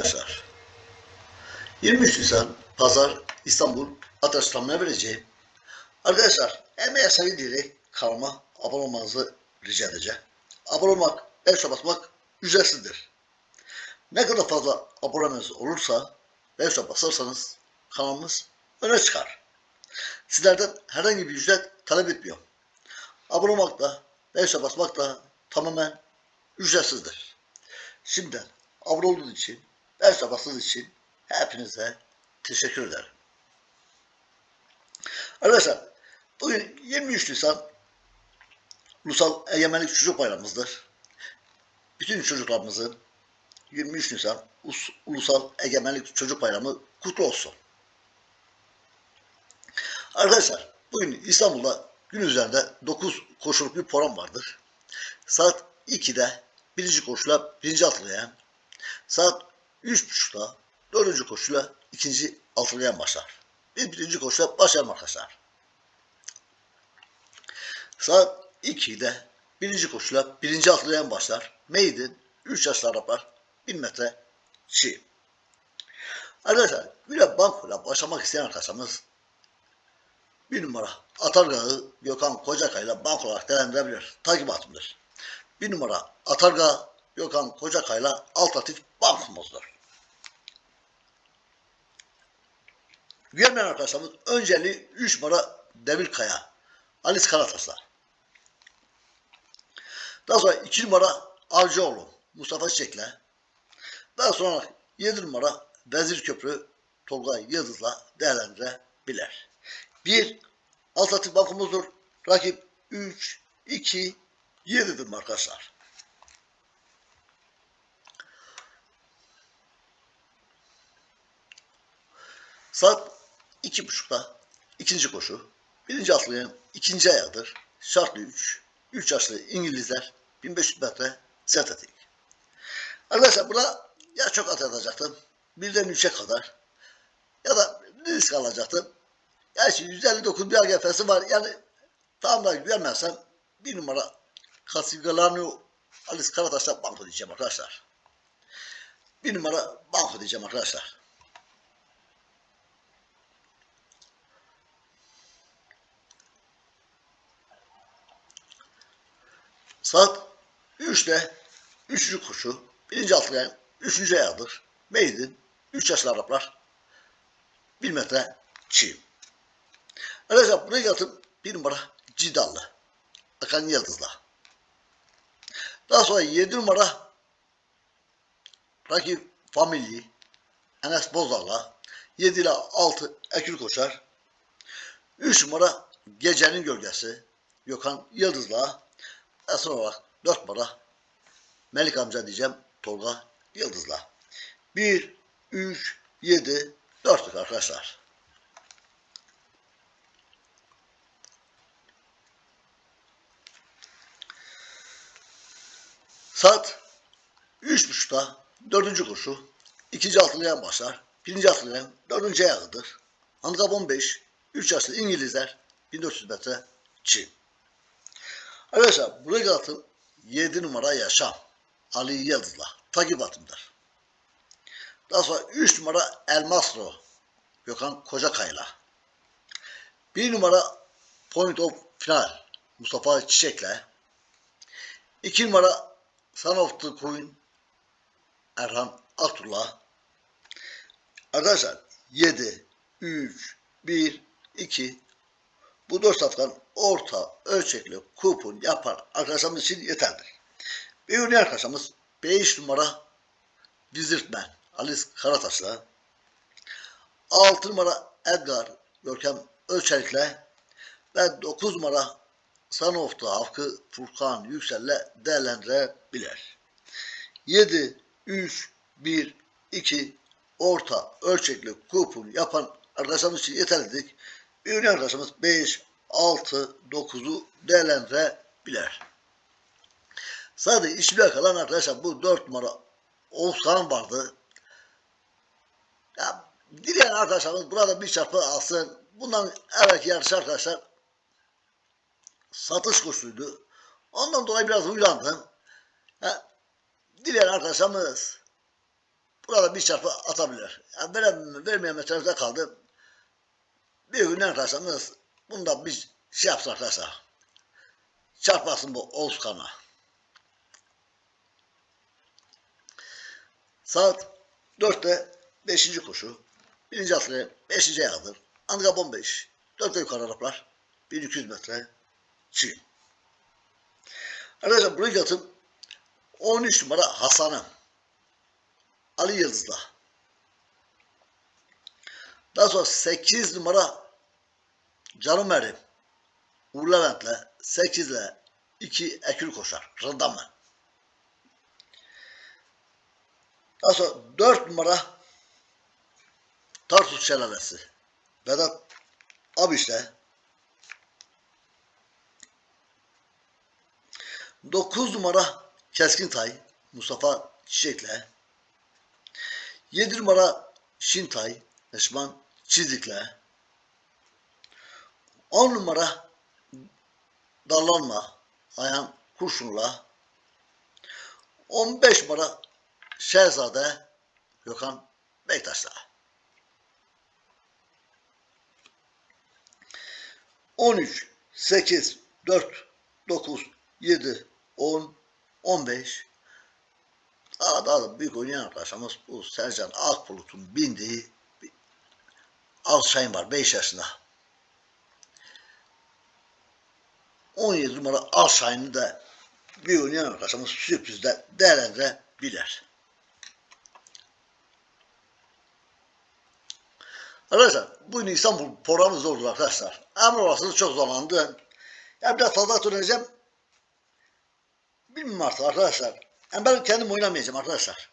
arkadaşlar. 23 Nisan Pazar İstanbul Ataşlamına vereceğim. Arkadaşlar emeğe saygı diyerek kanalıma abone olmanızı rica edeceğim. Abone olmak, el basmak ücretsizdir. Ne kadar fazla aboneniz olursa el basarsanız kanalımız öne çıkar. Sizlerden herhangi bir ücret talep etmiyorum. Abone olmak da, el basmak da tamamen ücretsizdir. Şimdiden abone olduğunuz için, el bastığınız için hepinize teşekkür ederim. Arkadaşlar bugün 23 Nisan Ulusal Egemenlik Çocuk Bayramımızdır. Bütün çocuklarımızın 23 Nisan Us- Ulusal Egemenlik Çocuk Bayramı kutlu olsun. Arkadaşlar bugün İstanbul'da gün üzerinde 9 koşuluk bir program vardır. Saat 2'de birinci koşula birinci atlayan, saat 3.30'da dördüncü koşula ikinci atlayan başlar. Bir birinci koşula başlayalım arkadaşlar. Saat 2'de birinci koşula birinci atlayan başlar. Maiden 3 yaşlı Araplar 1000 metre çiğ. Arkadaşlar güle bankoyla başlamak isteyen arkadaşlarımız bir numara Atargağı Gökhan Kocakay'la bank olarak değerlendirebilir. Takip atımdır. Bir numara Atarga Gökhan Kocakay'la alternatif bankumuzdur. Güvenmeyen arkadaşlarımız önceliği 3 numara Devil Kaya. Alice Karatas'la. Daha sonra 2 numara Avcıoğlu Mustafa Çiçek'le. Daha sonra 7 numara Vezir Köprü Tolga Yıldız'la değerlendirebilir. 1 alternatif bankumuzdur. Rakip 3, 2, 7'dir arkadaşlar. Saat iki buçukta ikinci koşu. Birinci atlayan ikinci ayağıdır. Şartlı 3. 3 yaşlı İngilizler 1500 metre sert etek. Arkadaşlar buna ya çok at atacaktım. Birden 3'e kadar. Ya da risk alacaktım. Gerçi 159 bir AGF'si var. Yani tam da güvenmezsem bir numara Kasigalano Alice Karataş'ta banko diyeceğim arkadaşlar. Bir numara banko diyeceğim arkadaşlar. Saat 3'te 3. koşu, birinci atlayan 3. ayağıdır. Maiden, 3 yaşlı Araplar, 1 metre çiğ. Arkadaşlar buraya yatım bir numara Cidallı. Akan Yıldız'la. Daha sonra 7 numara rakip Familyi Enes Bozar'la 7 ile 6 Ekül Koşar. 3 numara Gecenin Gölgesi Gökhan Yıldız'la son olarak 4 numara Melik amca diyeceğim Tolga Yıldız'la. 1, 3, 7, 4'lük arkadaşlar. Saat 3.30'da dördüncü koşu. ikinci atlayan başlar. Birinci atlayan dördüncü ayağıdır. Handikap 15. 3 yaşlı İngilizler 1400 metre Çin. Arkadaşlar buraya atım 7 numara yaşam. Ali Yıldız'la takip atımdır. Daha sonra 3 numara Elmasro Gökhan Kocakay'la. 1 numara Point of Final Mustafa Çiçek'le. 2 numara Son of the Queen Erhan Aktur'la. Arkadaşlar 7, 3, 1, 2 bu dört saftan orta ölçekli kupon yapar arkadaşlarımız için yeterlidir. Bir ürün arkadaşımız 5 numara Wizardman Alice Karataş'la 6 numara Edgar Görkem Ölçelik'le ve 9 numara Sanof'ta Hakkı Furkan Yüksel'le değerlendirebilir. 7, 3, 1, 2 orta ölçekli kupon yapan arkadaşlarımız için yeterlidir. Bir ürün arkadaşımız 5, 6, 9'u değerlendirebilir. Sadece işbirliği kalan arkadaşlar bu 4 numara Oğuzhan vardı. Ya, dileyen arkadaşlarımız burada bir çarpı alsın. Bundan evvelki yarış arkadaşlar satış kursuydu. Ondan dolayı biraz huylandım. Ya, dileyen arkadaşlarımız burada bir çarpı atabilir. Yani veren, vermeyen meselede kaldı. Bir gün arkadaşlarımız bunda bir şey yapsın arkadaşlar. Çarpasın bu Oğuzkan'a. Saat 4'te 5. koşu. Birinci atlı 5. ayağıdır. Andika 15. 4 yukarı Araplar. 1200 metre Çin. Arkadaşlar buraya atım 13 numara Hasan'ı. Ali Yıldız'la. Daha sonra 8 numara Canım Erim. Uğur Levent'le 8 ile 2 ekül koşar. Rıdamı. Daha sonra 4 numara Tarsus Şelalesi. Vedat Abiş'le 9 numara Keskin Tay Mustafa Çiçek'le 7 numara Şintay Neşman Çizik'le 10 numara Dallanma Ayhan Kurşun'la. 15 numara Şehzade Gökhan Bektaş'la 13, 8, 4, 9, 7, 10, 15 daha, daha da büyük oynayan arkadaşımız bu Sercan Akbulut'un bindiği Alşayn var 5 yaşında. 17 numara Alşayn'ı da bir oynayan arkadaşımız sürprizde değerlendirebilir. Arkadaşlar bu İstanbul programı zordu arkadaşlar. Emre orası çok zorlandı. Ya biraz fazla döneceğim. Bilmiyorum artık arkadaşlar. Yani ben kendim oynamayacağım arkadaşlar.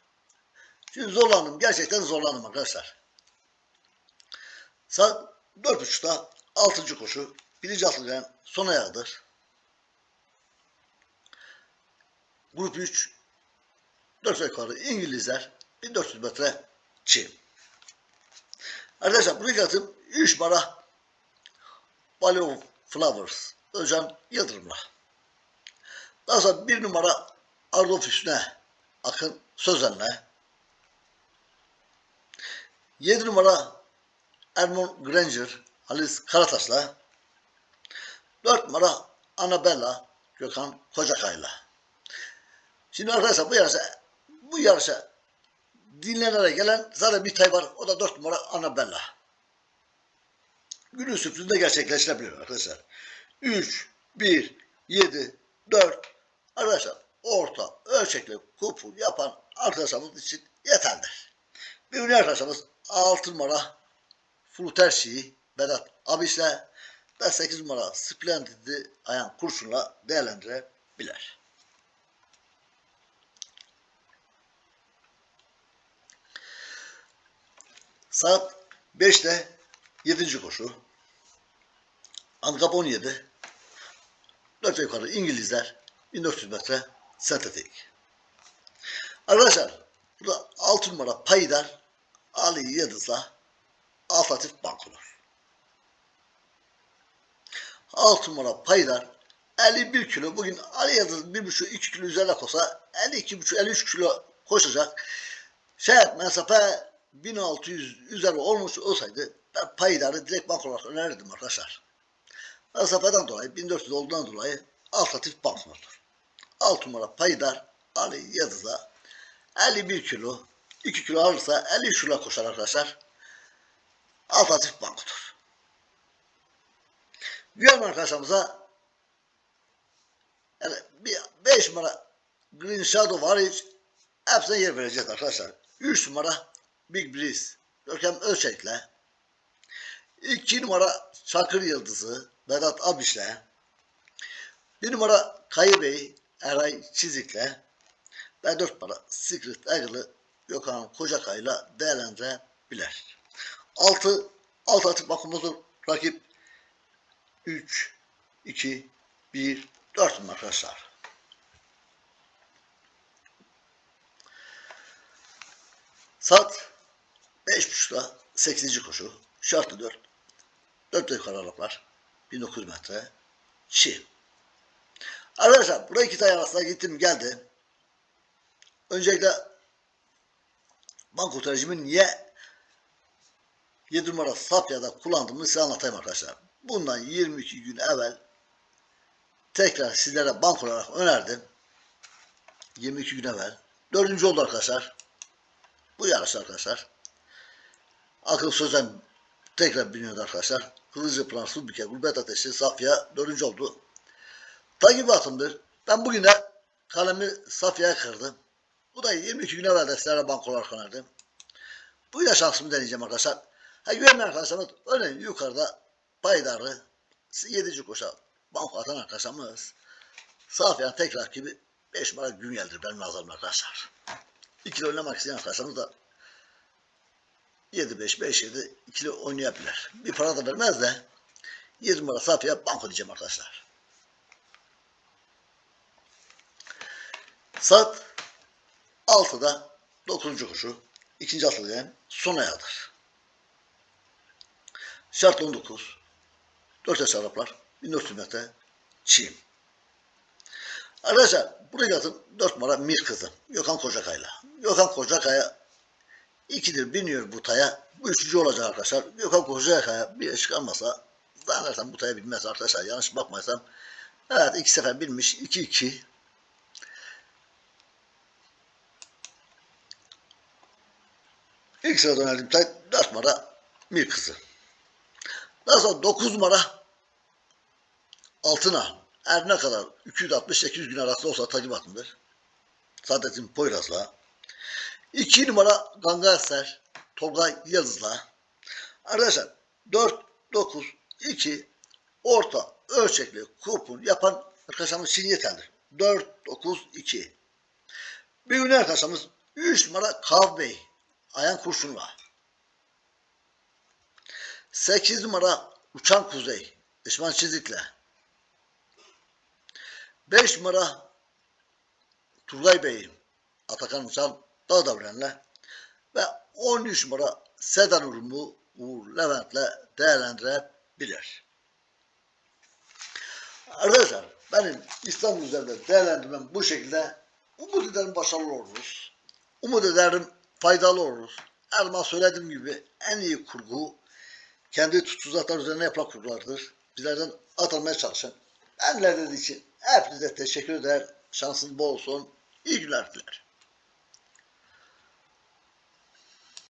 Çünkü zorlandım. Gerçekten zorlandım arkadaşlar. Saat dört buçukta altıncı koşu. Birinci atlayan son ayağıdır. Grup 3 4 yukarı İngilizler 1400 metre Çin. Arkadaşlar buraya atım 3 numara Baleo Flowers Özcan Yıldırım'la. Daha sonra 1 numara Ardof Hüsnü Akın Sözen'le. 7 numara Ermon Granger Halis Karataş'la. 4 numara Annabella Gökhan Kocakay'la. Şimdi arkadaşlar bu yarışa bu yarışa dinlenerek gelen zaten bir tay var. O da 4 numara Annabella. Günün sürprizinde gerçekleştirebiliyor arkadaşlar. 3, 1, 7, 4 arkadaşlar orta ölçekli kupon yapan arkadaşlarımız için yeterlidir. Bir arkadaşımız 6 numara Fluterşi'yi Vedat Abiş'le ve 8 numara Splendid'i Ayhan Kurşun'la değerlendirebilir. Saat 5'te 7. koşu. Ankap 17. 4 yukarı İngilizler 1400 metre sentetik. Arkadaşlar burada 6 numara Paydar Ali Yıldız'la Alternatif Bankolar. 6 numara Paydar 51 kilo. Bugün Ali Yıldız 1,5-2 kilo üzerine koşsa 52,5-53 kilo koşacak. Şey mesafe 1600 üzeri olmuş olsaydı ben paydarı direkt bank olarak önerirdim arkadaşlar. Mesafeden dolayı 1400 olduğundan dolayı alternatif banknotur. 6 numara paydar Ali Yıldız'a 51 kilo 2 kilo alırsa 50 kilo koşar arkadaşlar. Alternatif banknotur. Güven arkadaşlarımıza yani bir 5 numara Green Shadow var hiç hepsine yer vereceğiz arkadaşlar. 3 numara Big Breeze Görkem Ölçek'le 2 numara Çakır Yıldızı Vedat Abiş'le 1 numara Kayı Bey Eray Çizik'le ve 4 numara Secret Eagle'ı Gökhan Kocakay'la değerlendirebilir. 6 6 atık bakımızdır. Rakip 3 2 1 4 numara arkadaşlar. Saat 5.30'da 8. koşu. Şartlı 4. 4 yukarı Araplar. 1900 metre. Çi. Arkadaşlar buraya iki tay arasında gittim geldi. Öncelikle banko tercihimi niye 7 numara Safya'da kullandığımı size anlatayım arkadaşlar. Bundan 22 gün evvel tekrar sizlere bank olarak önerdim. 22 gün evvel. Dördüncü oldu arkadaşlar. Bu yarış arkadaşlar. Akıl sözden tekrar biniyordu arkadaşlar. Kılıcı Pınar Sulbike, Gurbet Ateşi, Safya dördüncü oldu. Takip atımdır. Ben bugün de kalemi Safya'ya kırdım. Bu da 22 gün evvel de sizlere bank olarak önerdim. Bu da şansımı deneyeceğim arkadaşlar. Ha güvenmeyen arkadaşlarımız örneğin yukarıda paydarı 7. koşa bank atan arkadaşlarımız Safyan tekrar gibi 5 numara gün geldir benim nazarımda arkadaşlar. İkili oynamak isteyen arkadaşlarımız da 7-5, 5-7 ikili oynayabilir. Bir para da vermez de 7 numara Safya banko diyeceğim arkadaşlar. Saat 6'da 9. koşu. ikinci atılgan son ayağıdır. Şart 19. 4 yaş Araplar. 1400 metre çiğim. Arkadaşlar buraya atın 4 numara Mir kızı. Gökhan Kocakay'la. Gökhan Kocakay'a ikidir biniyor bu taya. Bu üçüncü olacak arkadaşlar. Gökhan Kocakay'a bir eşik almasa zannedersem bu taya bilmez arkadaşlar. Yanlış bakmaysam. Evet iki sefer binmiş. 2-2. İlk sırada önerdiğim tay 4 numara Mir kızı. Daha sonra 9 numara altına her ne kadar 260-800 gün arası olsa takip atımdır. Saadettin Poyraz'la. 2 numara Ganga Eser Tolga Yıldız'la. Arkadaşlar 4, 9, 2 orta ölçekli kupon yapan arkadaşlarımız için yeterlidir. 4, 9, 2. Bir gün arkadaşlarımız 3 numara Kav Bey. Ayan kurşunla. 8 numara Uçan Kuzey. Düşman Çizik'le. 5 numara Turgay Bey. Atakan Uçan Dağ Davran'la. Ve 13 numara Sedan Urum'u Uğur Levent'le değerlendirebilir. Arkadaşlar benim İstanbul üzerinde değerlendirmem bu şekilde. Umut ederim başarılı oluruz. Umut ederim faydalı oluruz. Her zaman söylediğim gibi en iyi kurgu kendi tutsuzluklar üzerine yapılan kurgulardır. Bizlerden atılmaya çalışın. Benler dediği için hepinize teşekkür eder. Şansınız bol olsun. İyi günler dilerim.